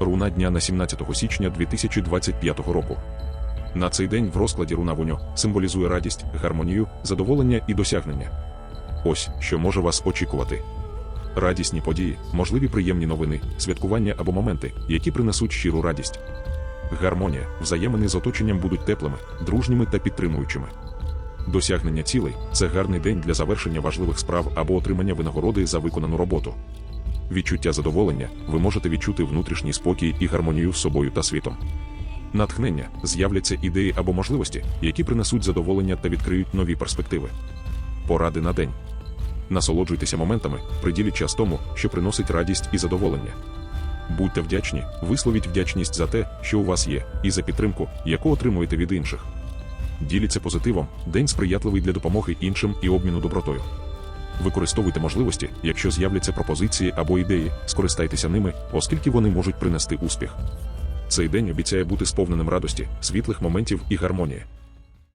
руна дня на 17 січня 2025 року. На цей день в розкладі руна Вуньо символізує радість, гармонію, задоволення і досягнення. Ось що може вас очікувати. Радісні події, можливі приємні новини, святкування або моменти, які принесуть щиру радість. Гармонія, взаємини з оточенням будуть теплими, дружніми та підтримуючими. Досягнення цілей це гарний день для завершення важливих справ або отримання винагороди за виконану роботу. Відчуття задоволення ви можете відчути внутрішній спокій і гармонію з собою та світом. Натхнення з'являться ідеї або можливості, які принесуть задоволення та відкриють нові перспективи. Поради на день. Насолоджуйтеся моментами, приділіть час тому, що приносить радість і задоволення. Будьте вдячні, висловіть вдячність за те, що у вас є, і за підтримку, яку отримуєте від інших. Діліться позитивом, день сприятливий для допомоги іншим і обміну добротою. Використовуйте можливості, якщо з'являться пропозиції або ідеї, скористайтеся ними, оскільки вони можуть принести успіх. Цей день обіцяє бути сповненим радості, світлих моментів і гармонії.